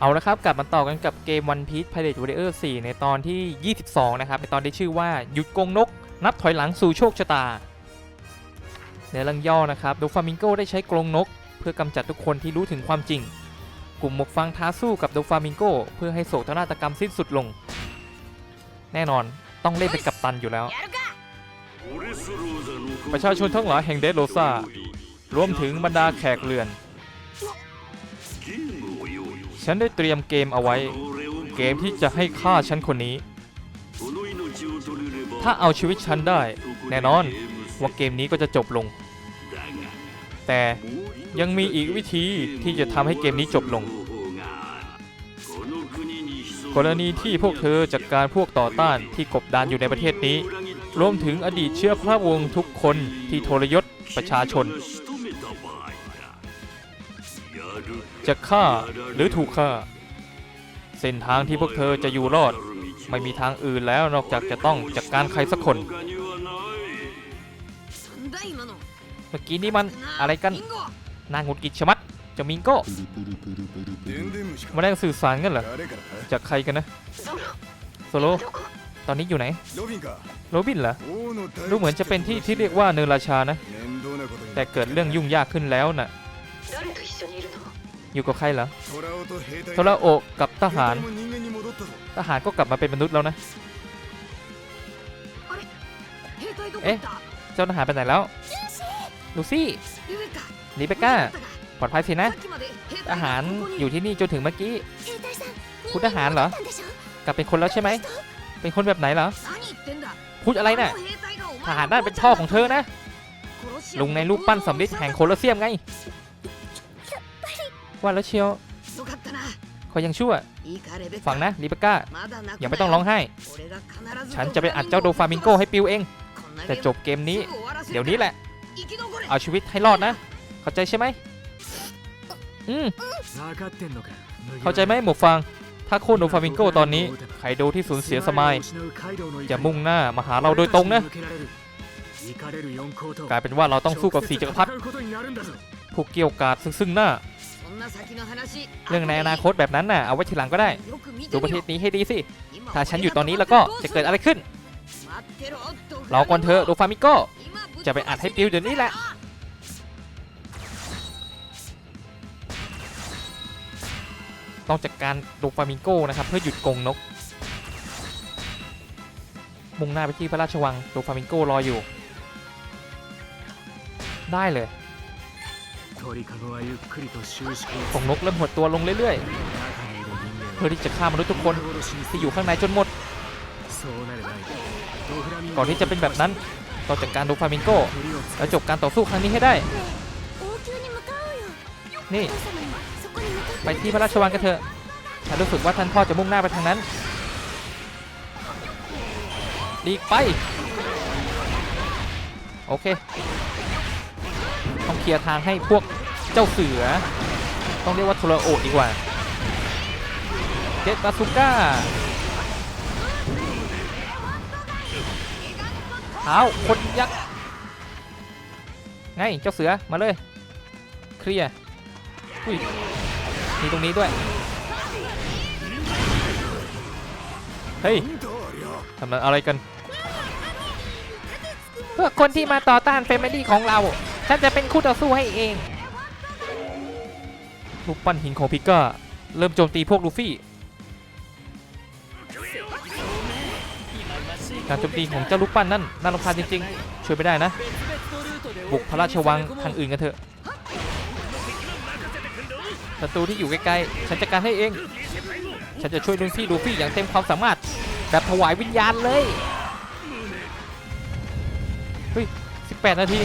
เอาละครับกลับมาต่อกันกับเกม One Piece Pirate Warrior 4 ในตอนที่ 22 นะครับ ในตอนที่ชื่อว่าหยุดกงนก นับถอยหลังสู่โชคชะตา ในเรื่องย่อนะครับโดฟามิงโกได้ใช้กรงนก เพื่อกำจัดทุกคนที่รู้ถึงความจริง กลุ่มหมวกฟางท้าสู้กับโดฟามิงโก เพื่อให้โศกนาฏกรรมสิ้นสุดลง แน่นอนต้องเล่นเป็นกัปตันอยู่แล้ว ประชาชนทั้งหลายแห่งเดสโรซารวมถึงบรรดาแขกเรือน ฉันได้เตรียมเกมเอาไว้ เกมที่จะให้ฆ่าฉันคนนี้ ถ้าเอาชีวิตฉันได้ แน่นอนว่าเกมนี้ก็จะจบลง แต่ยังมีอีกวิธีที่จะทำให้เกมนี้จบลง กรณีที่พวกเธอจัดการพวกต่อต้านที่กบดานอยู่ในประเทศนี้ รวมถึงอดีตเชื้อพระวงศ์ทุกคนที่ทรยศประชาชน จะฆ่าหรือถูกฆ่า เส้นทางที่พวกเธอจะอยู่รอด ไม่มีทางอื่นแล้วนอกจากจะต้องจัดกการใครสักคน เมื่อกี้นี่มันอะไรกันนางหงุดหงิดชะมัดจะมิงโก้มาได้สื่อสารกันเหรอจากใครกันนะโซโลตอนนี้อยู่ไหนโรบินเหรอดูเหมือนจะเป็นที่ที่เรียกว่าเนินราชานะ แต่เกิดเรื่องยุ่งยากขึ้นแล้วนะ่ะ อยู่กับใครเหรอโทราโอะกับทหาร ทหารก็กลับมาเป็นมนุษย์แล้วนะ เอ๊ะ เจ้าทหารไปไหนแล้ว ลูซี่ลิเบก้า ปลอดภัยสินะ ทหารอยู่ที่นี่จนถึงเมื่อกี้ คุณทหารเหรอ กลับเป็นคนแล้วใช่ไหม เป็นคนแบบไหนเหรอ พูดอะไรนะ่ะ ทหารนั่นเป็นพ่อของเธอนะ ลุงในลูกปั้นสำริดแห่งโคลอเซียมไง ว่าแล้วเชียวเขายังชั่วฟังนะรีเบก้าอย่าไม่ต้องร้องไห้ ฉันจะไปอัดเจ้าโดฟามิงโกให้ปิวเอง แต่จบเกมนี้ เดี๋ยวนี้แหละ เอาชีวิตให้รอดนะ เข้าใจใช่ไหมอืมเข้าใจไหมหมวกฟังถ้าโค่นโดฟามิงโกตอนนี้ไคโดที่สูญเสียสมัยจะมุ่งหน้ามาหาเราโดยตรงนะกลายเป็นว่าเราต้องสู้กับสีจักรพรรดิผู้เกี่ยวกาดซึ่งซึ่งหน้า เรื่องในอนาคตแบบนั้นน่ะเอาไว้ทีหลังก็ได้ ดูประเทศนี้ให้ดีสิ ถ้าฉันอยู่ตอนนี้แล้วก็จะเกิดอะไรขึ้นรอก่อนเธอโดฟามิโกจะไปอัดให้ปิวเดี๋ยวนี้แหละต้องจัดกการโดฟามิโกนะครับเพื่อหยุดกงนก มุ่งหน้าไปที่พระราชวังโดฟามิโกรออยู่ ได้เลย ของนกเริ่มหดตัวลงเรื่อยๆ เพื่อที่จะฆ่ามนุษย์ทุกคนที่อยู่ข้างในจนหมด ก่อนที่จะเป็นแบบนั้นต่อจากการดูฟามิงโกและจบการต่อสู้ครั้งนี้ให้ได้ นี่ ไปที่พระราชวังกันเถอะ ฉันรู้สึกว่าท่านพ่อจะมุ่งหน้าไปทางนั้นดีไป โอเค ต้องเคลียร์ทางให้พวก เจ้าเสือ ต้องเรียกว่าโทรโอดีกว่าเจ็ตบาซูก้าเท้าคนยักษ์ไงเจ้าเสือมาเลย เคลียร์อุ้มีตรงนี้ด้วย เฮ้ยทำอะไรกันเพื่อคนที่มาต่อต้านเฟมิลี่ของเรา ฉันจะเป็นคู่ต่อสู้ให้เอง รูปปั้นหินของพิก้าเริ่มโจมตีพวกลูฟี่ การโจมตีของเจ้าลูกปั้นนั่นน่ารำคาญจริงๆ ช่วยไม่ได้นะ บุกพระราชวังทางอื่นกันเถอะศัตรูที่อยู่ใกล้ๆ ฉันจัดการให้เอง ฉันจะช่วยลุงพี่ลูฟี่อย่างเต็มความสามารถ แบบถวายวิญญาณเลย เฮ้ย 18 นาที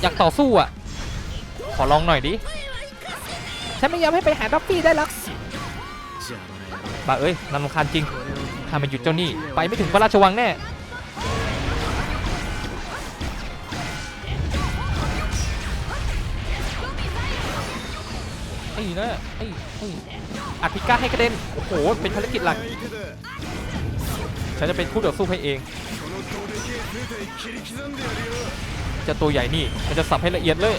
อยากต่อสู้อะ ขอลองหน่อยดิ ฉันไม่ยอมให้ไปหาด็อกปี้ได้หรอกบ้าเอ้ยนำคาญจริง ถ้าไม่หยุดเจ้านี่ ไปไม่ถึงพระราชวังแน่ ไอ้นะไอ้ไอ้อัธิก้าให้กระเด็น โอ้โห เป็นภารกิจหลัก ฉันจะเป็นคู่ต่อสู้ให้เองจะตัวใหญ่นี่ มันจะสับให้ละเอียดเลย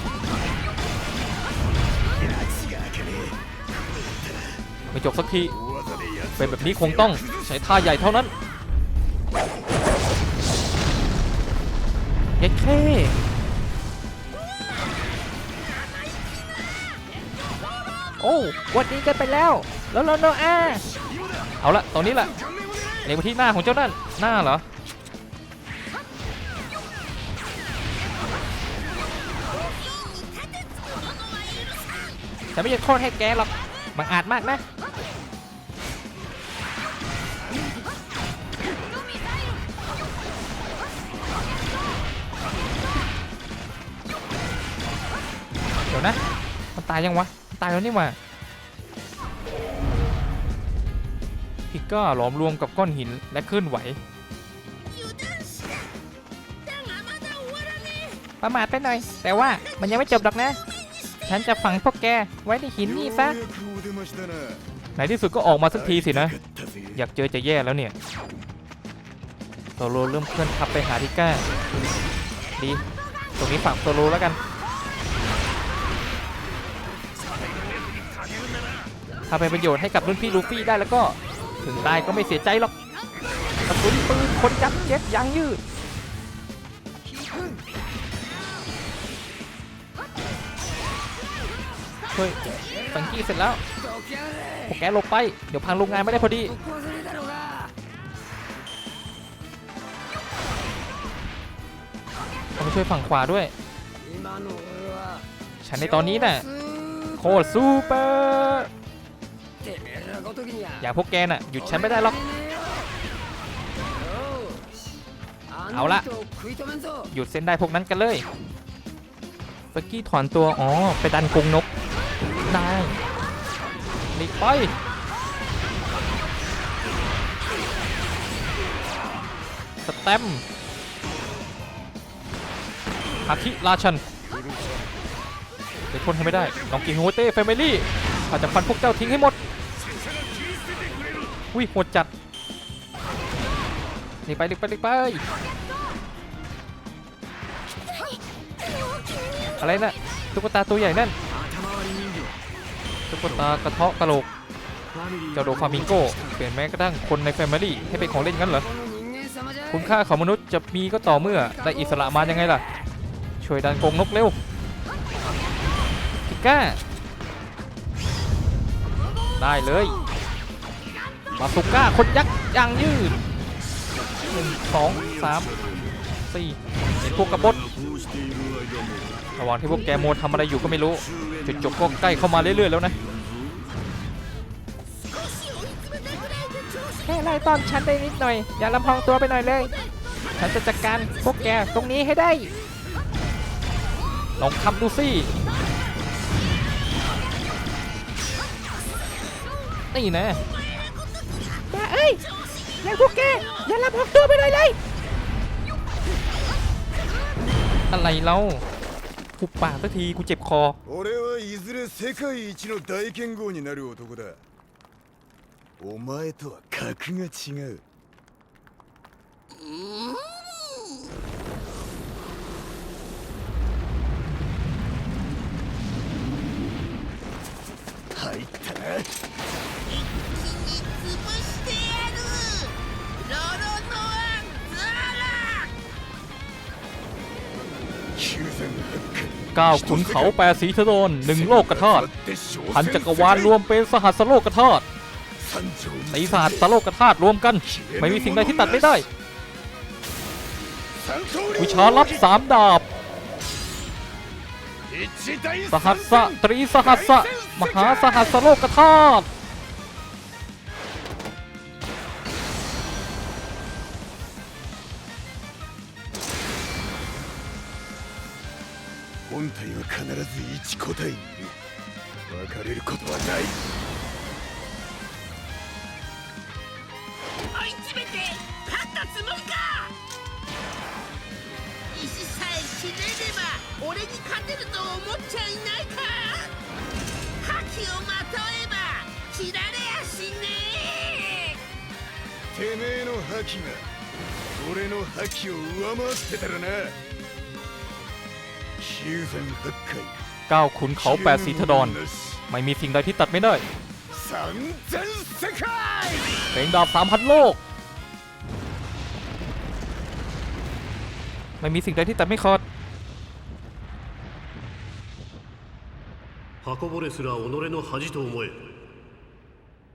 ไม่จบสักทีเป็นแบบนี้คงต้องใช้ท่าใหญ่เท่านั้นยัดแค่โอ้วันนี้กันไปแล้ว แล้วแล้วแล้วแอเอาละตอนนี้แหละเลงไปที่หน้าของเจ้านั่นหน้าเหรอฉันไม่จะโทษให้แกหรอกมันอาจมากนะายยังวะ ตายแล้วนี่มาพิกก้าหลอมรวมกับก้อนหินและเคลื่อนไหว ประมาทไปหน่อย แต่ว่ามันยังไม่จบหรอกนะ ฉันจะฝังพวกแกไว้ในหินนี่ซะในที่สุดก็ออกมาสักทีสินะ อยากเจอจะแย่แล้วเนี่ยโซโลเริ่มเคลื่อนทับไปหาทิก้า ดี ตรงนี้ฝากโซโลแล้วกัน ถ้าเป็นประโยชน์ให้กับรุ่นพี่ลูฟี่ได้แล้วก็ถึงตายก็ไม่เสียใจหรอกกระสุนปืนคนยัดเย็ดยางยืดเฮ้ยฟังกี้เสร็จแล้วพวกแกลบไป เดี๋ยวพังโรงงานไม่ได้พอดี ต้องช่วยฝั่งขวาด้วย ฉันในตอนนี้น่ะโคตรซูเปอร์ อย่างพวกแกน่ะหยุดฉันไม่ได้หรอก เอาละหยุดเส้นได้พวกนั้นกันเลยเฟกกี้ถอนตัว อ๋อ ไปดันกรงนก ได้หลีกไปสแตมป์อาคิราชันเดี๋ยวทนให้ไม่ได้ลองกินโฮเต้แฟมิลี่ข้าจะฟันพวกเจ้าทิ้งให้หมด อุ้ยโหดจัดรีบไปรีบไปรีบไปอะไรนะ่ะตุ๊กตาตัวใหญ่นั่นตุ๊กตากระเทาะกระโหลกเจ้าโดฟามิงโกเปลี่ยนแม้กระทั่งคนในแฟมิลี่ให้เป็นของเล่นงั้นเหรอคุณค่าของมนุษย์จะมีก็ต่อเมื่อได้อิสระมายังไงล่ะ ช่วยดันกงนกเร็วพิก้า ได้เลย บาสุก้าคนยักษ์ยางยืดหนึ่งสองสามสี่เห็นพวกกระบดระหว่างที่พวกแกโมทำอะไรอยู่ก็ไม่รู้จุดจบก็ใกล้เข้ามาเรื่อยๆแล้วนะแค่ไล่ต้อนฉันได้นิดหน่อย อย่าลำพองตัวไปหน่อยเลย ฉันจะจัดการพวกแกตรงนี้ให้ได้ ลองทำดูสินี่นะ บ้าเอ้ยยังพวกแก อย่าลำพองตัวไปหน่อยเลย อะไรเล่าหุบปากสักทีกูเจ็บคอ 俺はいずれ世界一の大剣豪になる男だお前とは格が違う入ったな ก้าขุนเขาแปดสีทะโดนหนึ่งโลกกระทอดพันจักรวาลรวมเป็นสหัสโลกกระทอดปีศาจสโลกกระทาดรวมกัน ไม่มีสิ่งใดที่ตัดไม่ได้ วิชารับสามดาบ สหัสตรีสหัสมหาสหัสโลกกระทาด 本体は必ず一個体いる別れることはない。追い詰めて勝ったつもりか！石さえ死ねれば俺に勝てると思っちゃいないか！覇気をまとえば切られやしねてめえの覇気が俺の覇気を上回ってたらな ก้าวขุนเขาแปดสีทะดอน ไม่มีสิ่งใดที่ตัดไม่ได้ 三 三千世界 เพลงดาบสามพันโลก ไม่มีสิ่งใดที่ตัดไม่ขาด 箱ぼれすら己の恥と思え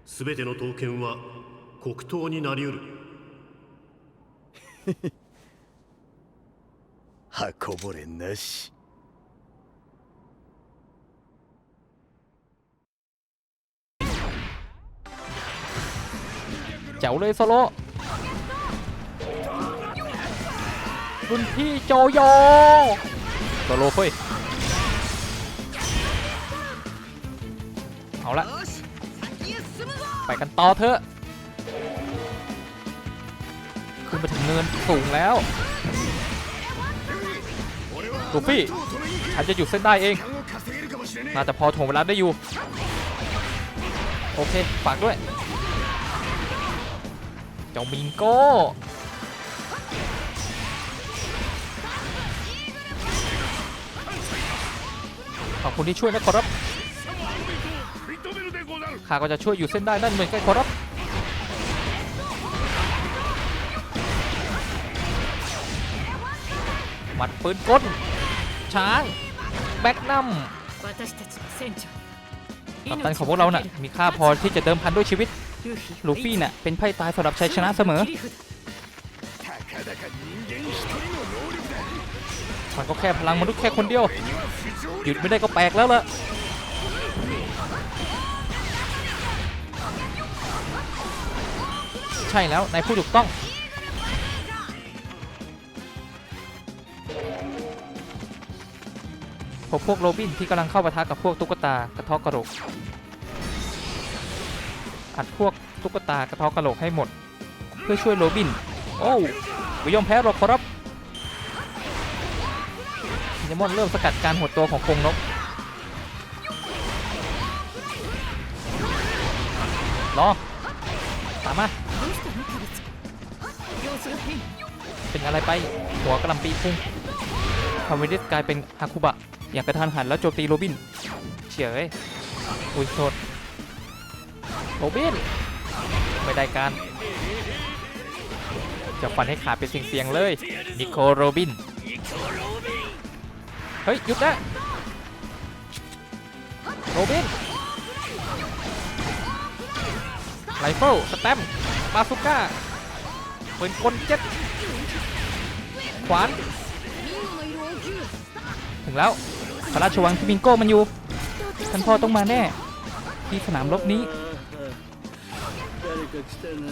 全ての刀剣は黒刀になりうる箱ぼれなし แจ๋วเลยโซโลรุ่นพี่โจโยโซโลเฮ้ยเอาละไปกันต่อเถอะขึ้นมาถึงเนินสูงแล้วลูฟี่ฉันจะหยุดเส้นได้เอง น่าจะพอถ่วงเวลาได้อยู่ โอเค ฝากด้วย จ้ามิงโก้ขอบคุณที่ช่วยนะขรับข้าก็จะช่วยอยู่เส้นได้นั่นเหมือนกันครับหมัดปืนก้นช้างแบกนัมตัปตันของพวกเราเนะ่ะมีค่าพอที่จะเดิมพันด้วยชีวิต ลูฟี่นี่ะเป็นไพ่ตายสำหรับชัยชนะเสมอมันก็แค่พลังมนุษย์แค่คนเดียว หยุดไม่ได้ก็แปลกแล้วล่ะใช่แล้วนายผู้ถูกต้อง พบพวกโรบินที่กำลังเข้าปะทะกับพวกตุ๊กตากระทอกกระโหลก ผัดพวกตุ๊กตากระเทากระโหลกให้หมด เพื่อช่วยโรบิน โอ้ยยอมแพ้หรอกครับยมอนเริ่มสกัดการหดตัวของคงนกรอตามมาเป็นอะไรไป หัวกระลำปีพุ่งคาเวดิสกลายเป็นฮาคุบะ อยากกระทันหันแล้วโจมตีโรบิน เฉยอุ้ยโทษ โรบินไม่ได้การจะฟันให้ขาดเป็นเสียงๆเลย นิโคโรบิน เฮ้ย หยุดนะโรบินไรเฟิลสแตมป์บาซูก้าปืนกลเจ็ตขวาน ถึงแล้วพระราชวังที่มิงโก้มันอยู่ ท่านพ่อต้องมาแน่ ที่สนามรบนี้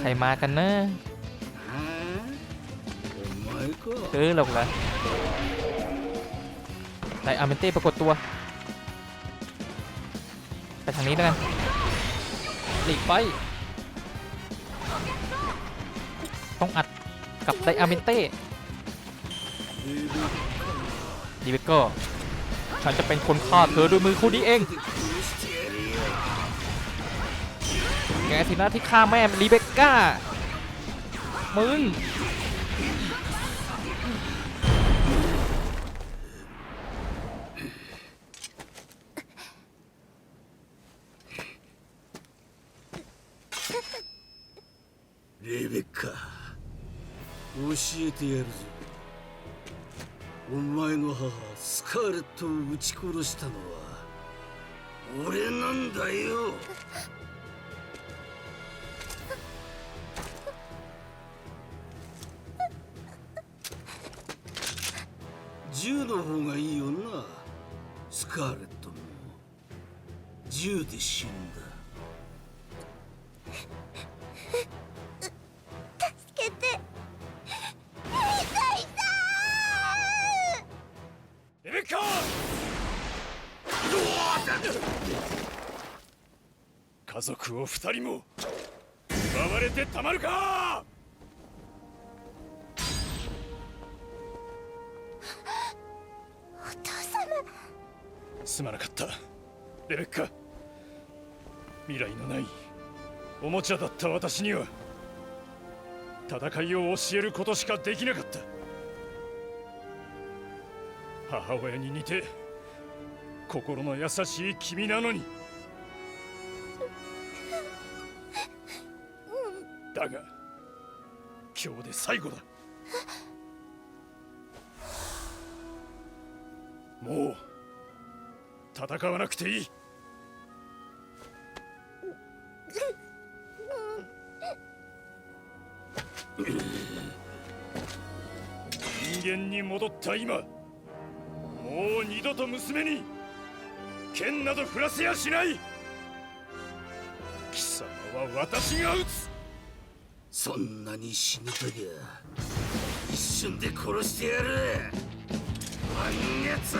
ใครมากันนะเออหรอกเหรอไดอาร์เมนเต้ปรากฏตัว ไปทางนี้แล้วกันหลีกไป ต้องอัดกับไดอาร์เมนเต้ดีเบเกอร์ฉันจะเป็นคนฆ่าเธอด้วยมือคู่นี้เอง สินะที่ฆ่าแม่รีเบคก้า มึง レベッカ教えてやるぞお前の母スカーレットを撃ち殺したのは俺なんだよ 銃の方がいいよな。スカーレットも。銃で死んだ。けて。レベッカ家族を二人も奪われてたまるかすまなかった。レベッカ未来のないおもちゃだった私には戦いを教えることしかできなかった。母親に似て心の優しい君なのに。だが今日で最後だ。もう戦わなくていい。人間に戻った今もう二度と娘に剣など振らせやしない。貴様は私が撃つ。そんなに死ぬときゃ一瞬で殺してやる。満月！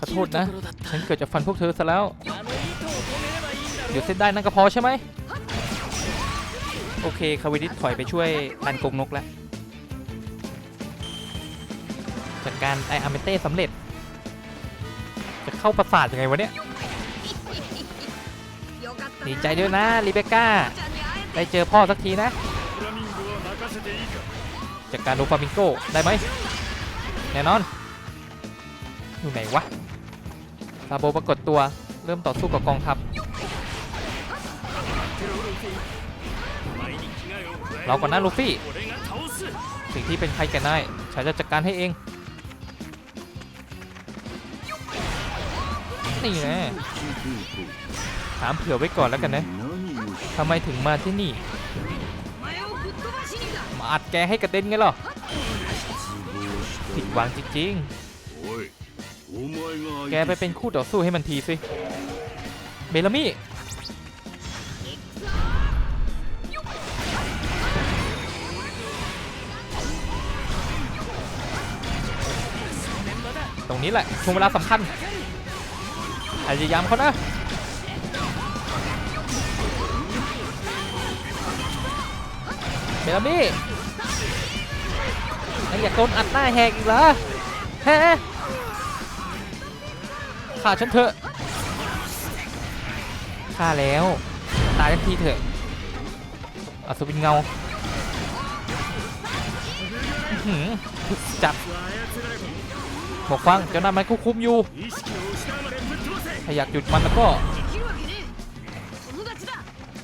ขอโทษนะ ฉันเกิดจะฟันพวกเธอซะแล้วเดี๋ยวเซตได้นั่นก็พอใช่ไหม โอเค คาวิดิสถอยไปช่วยรันกงนกแล้ว จัดการไออาร์เมเต้สำเร็จ เข้าปราสาทยังไงวะเนี่ยดีใจด้วยนะรีเบก้า ได้เจอพ่อสักทีนะจากการโดฟามิงโกได้ไหมแน่นอน อยู่ไหนวะซาโบปรากฏตัวเริ่มต่อสู้กับกองทัพเราก่อนนะลูฟี่ สิ่งที่เป็นใครแกนายฉันจะจัดการให้เอง นี่นะถามเผื่อไว้ก่อนแล้วกันนะทำไมถึงมาที่นี่ มาอัดแกให้กระเด็นไงหรอผิดหวังจริงๆ แกไปเป็นคู่ต่อสู้ให้มันทีสิเบลามี่ตรงนี้แหละช่วงเวลาสำคัญ พยายามเขานะเบลามี่ยังอยากโดนอัดหน้าแหกอีกเหรอฮะฆ่าฉันเถอะฆ่าแล้ว ตายทันทีเถอะอัศวินเงาจับบอกฟังเจ้านายมันควบคุมอยู่ ถ้าอยากหยุดมันแล้วก็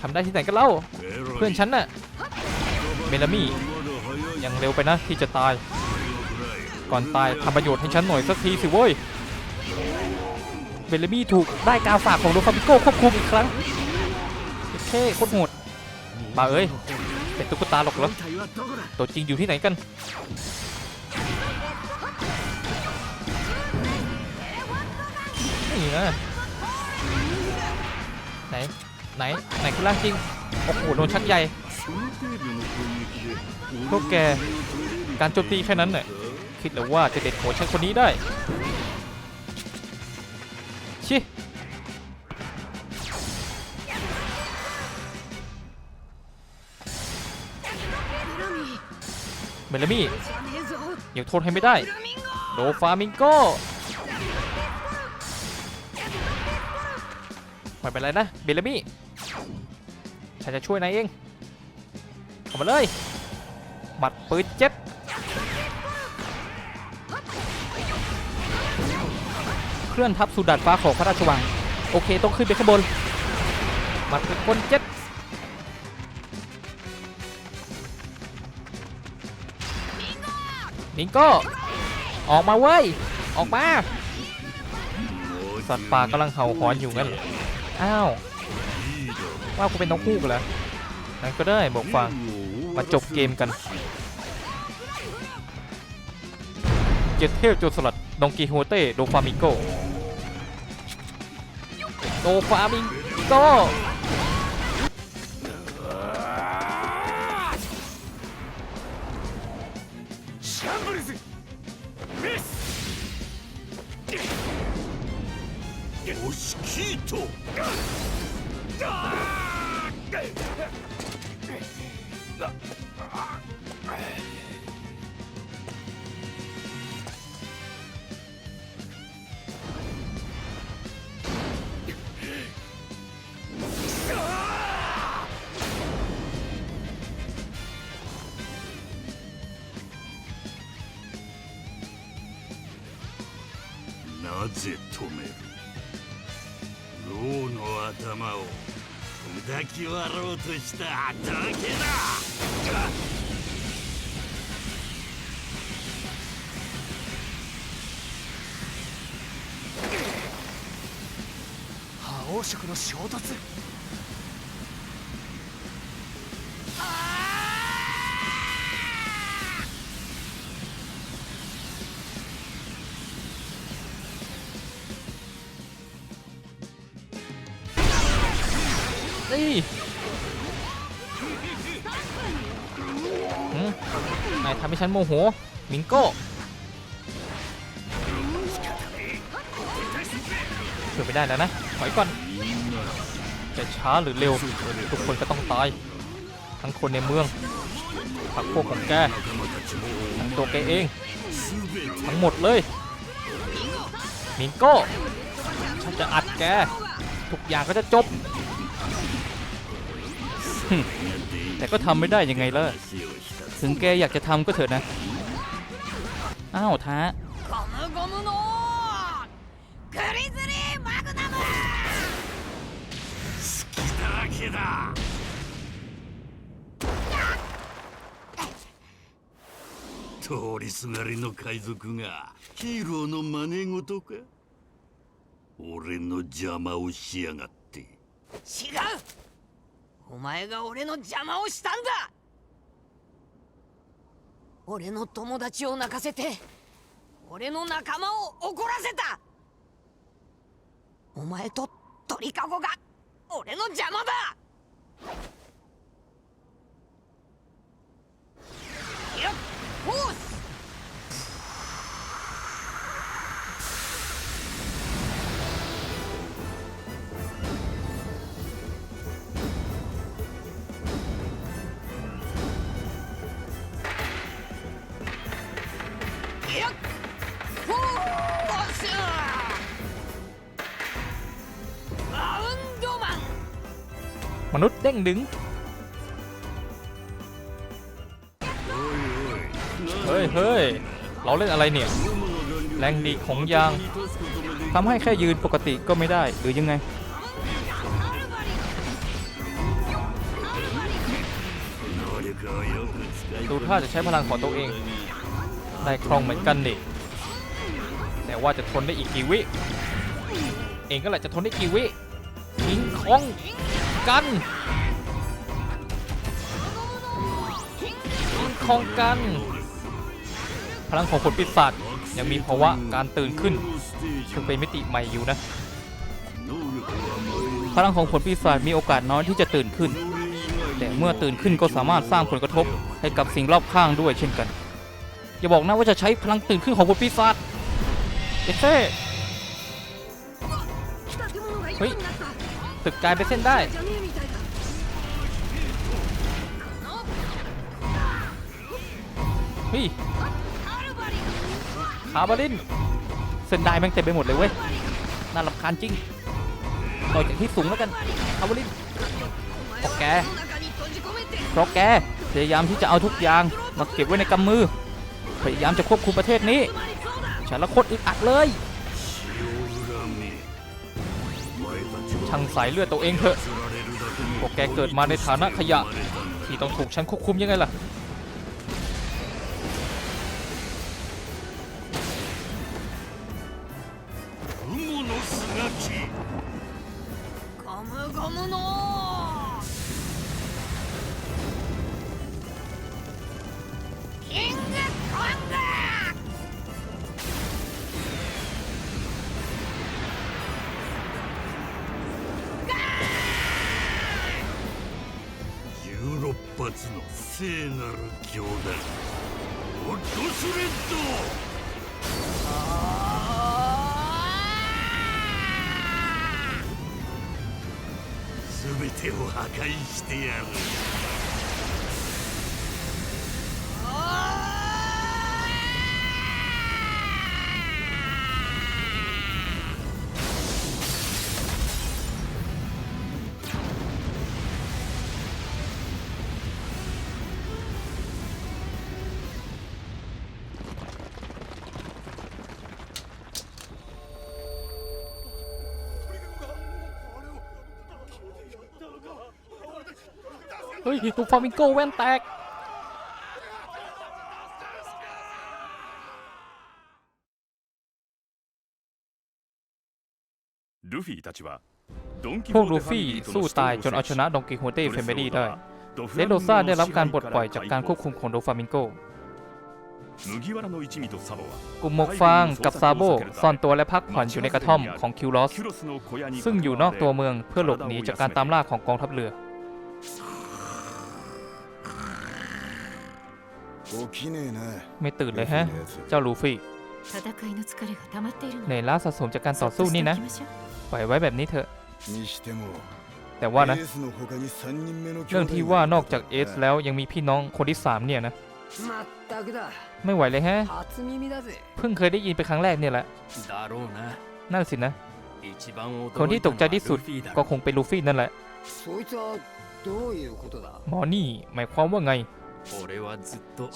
ทำได้ที่ไหนก็เล่า เพื่อนฉันน่ะ เมลามี่ยังเร็วไปนะที่จะตาย ก่อนตายทำประโยชน์ให้ฉันหน่อยสักทีสิเว้ยเบลมี่ถูกได้กาฝากของโดฟาบิโก้ควบคุมอีกครั้งเท่โคตรโหดมาเอ้ย เป็นตุ๊กตาหรอกเหรอตัวจริงอยู่ที่ไหนกัน นี่นะ ไหน ไหน ไหนคือร่าจริง โอ้โห โดนชักใหญ่พวกแก การโจมตีแค่นั้นเนี่ยคิดแล้วว่าจะเด็ดหัวชักคนนี้ได้ ชิ เมลามี่ยังโทษให้ไม่ได้ โดฟามิงโก ไม่เป็นไรนะเบลลามี่ฉันจะช่วยนายเองเข้ามาเลยหมัดปืนเจ็ตเคลื่อนทัพสู่ดาดฟ้าของพระราชวัง โอเคต้องขึ้นไปข้างบนหมัดปืนกลเจ็ตมิงโก้ออกมาเว้ย ออกมา สัตว์ป่ากำลังเห่าหอนอยู่งั้นเหร อ้าวว่ากูเป็นนกคู่กันเหรอนั่นก็ได้บอกฟังมาจบเกมกันเจ็ดเทพโจรสลัดดองกีโฮเต้โดฟามิโกโดฟามิโก しただけだ。覇王色の衝突。 ฉันโมโห มิงโก้ช่วยไม่ได้แล้วนะถอยก่อน จะช้าหรือเร็ว ทุกคนก็ต้องตาย ทั้งคนในเมืองพักพวกของแกทั้งตัวแกเอง ทั้งหมดเลย มิงโก้ฉันจะอัดแก ทุกอย่างก็จะจบ แต่ก็ทำไม่ได้ยังไงล่ะ ถึงแกอยากจะทำก็เถิดนะ อ้าวท้า通りすがりの海賊がヒーローの真似事か俺の邪魔をしやがって違うお前が俺の邪魔をしたんだ俺の友達を泣かせて俺の仲間を怒らせた。お前と鳥かごが俺の邪魔だ。 นุษย์เด้งดึง เฮ้ยเฮ้ยเราเล่นอะไรเนี่ย แรงดีของยางทำให้แค่ยืนปกติก็ไม่ได้หรือยังไง ดูท่าจะใช้พลังของตัวเอง ได้ครองเหมือนกันนี่แต่ว่าจะทนได้อีกกี่วิ เองก็แหละจะทนได้กี่วิ ทิ้งคอง กันคองกัน พลังของผลปีศาจยังมีภาวะการตื่นขึ้นซึ่งเป็นมิติใหม่อยู่นะ พลังของผลปีศาจมีโอกาสน้อยที่จะตื่นขึ้น แต่เมื่อตื่นขึ้นก็สามารถสร้างผลกระทบให้กับสิ่งรอบข้างด้วยเช่นกัน อย่าบอกนะว่าจะใช้พลังตื่นขึ้นของผลปีศาจเอเซ่เฮ้ย ตึกกลายเป็นเส้นได้ เฮ้ยคาบาลิน เส้นได้แม่งเต็มไปหมดเลยเว้ย น่ารำคาญจริง ต่อจากที่สูงแล้วกันคาบาลินพราะแกเพราะแกพยายามที่จะเอาทุกอย่างมาเก็บไว้ในกำมือ พยายามจะควบคุมประเทศนี้ฉันละคนอึดอัดเลย ช่างสายเลือดตัวเองเถอะพวกแกเกิดมาในฐานะขยะ ที่ต้องถูกฉันควบคุมยังไงล่ะ 全てを破壊してやる。 ตูฟามิงโกแว่นแตก พวกลูฟี่สู้ตายจนเอาชนะดองกิโฮเต้เฟมิลี่ได้เดโลซาได้รับการปลดปล่อยจากการควบคุมของโดฟามิงโกกลุ่มหมกฟางกับซาโบซ่อนตัวและพักผ่อนอยู่ในกระท่อมของคิวลอส ซึ่งอยู่นอกตัวเมืองเพื่อหลบหนีจากการตามล่าของกองทัพเรือ ไม่ตื่นเลยฮะ เจ้าลูฟี่เหนื่อยล้าสะสมจากการต่อสู้นี่นะ ปล่อยไว้แบบนี้เถอะ แต่ว่านะ เรื่องที่ว่านอกจากเอสแล้วยังมีพี่น้องคนที่สามเนี่ยนะ ไม่ไหวเลยฮะ เพิ่งเคยได้ยินไปครั้งแรกเนี่ยแหละ นั่นสินะ คนที่ตกใจที่สุดก็คงเป็นลูฟี่นั่นแหละ หมอนี่หมายความว่าไง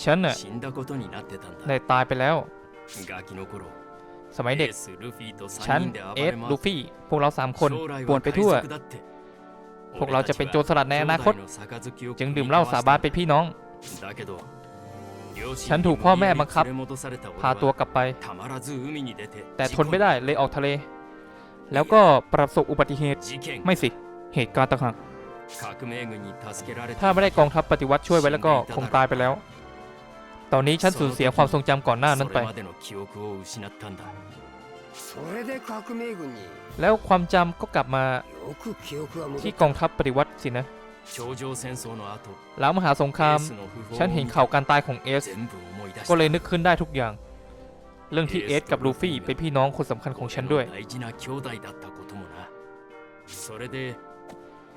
ฉันน่ะได้ตายไปแล้ว สมัยเด็ก ฉัน เอสลูฟี่ พวกเราสามคนป่วนไปทั่ว พวกเราจะเป็นโจรสลัดในอนาคต จึงดื่มเหล้าสาบานเป็นพี่น้อง ฉันถูกพ่อแม่บังคับ พาตัวกลับไป แต่ทนไม่ได้เลยออกทะเล แล้วก็ประสบอุบัติเหตุ ไม่สิ เหตุการณ์ต่างหาก ถ้าไม่ได้กองทัพปฏิวัติช่วยไว้แล้วก็คงตายไปแล้ว ตอนนี้ฉันสูญเสียความทรงจำก่อนหน้านั้นไป แล้วความจำก็กลับมาที่กองทัพปฏิวัติสินะหลังมหาสงคราม ฉันเห็นข่าวการตายของเอส ก็เลยนึกขึ้นได้ทุกอย่าง เรื่องที่เอสกับลูฟี่เป็นพี่น้องคนสำคัญของฉันด้วย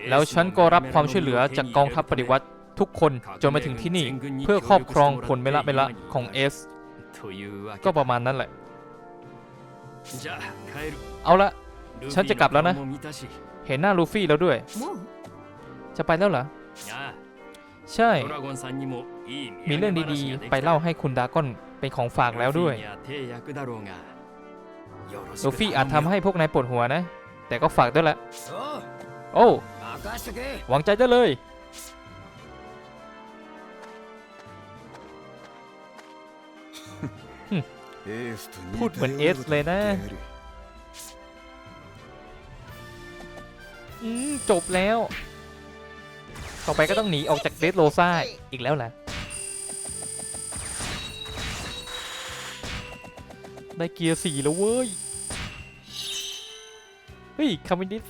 แล้วฉันก็รับความช่วยเหลือจากกองทัพปฏิวัติทุกคนจนมาถึงที่นี่เพื่อครอบครองผลเมละเมละของเอสก็ประมาณนั้นแหละ เอาละฉันจะกลับแล้วนะ เห็นหน้าลูฟี่แล้วด้วย จะไปแล้วเหรอ ใช่ มีเรื่องดีๆ ไปเล่าให้คุณดากอนเป็นของฝากแล้วด้วย ลูฟี่อาจทำให้พวกนายปวดหัวนะ แต่ก็ฝากด้วยละ โอ้ วางใจได้เลย พูดเหมือนเอสเลยนะจบแล้ว ต่อไปก็ต้องหนีออกจากเดสโลซ่าอีกแล้วแหละได้เกียร์สี่แล้วเว้ย เฮ้ยคาร์มินิส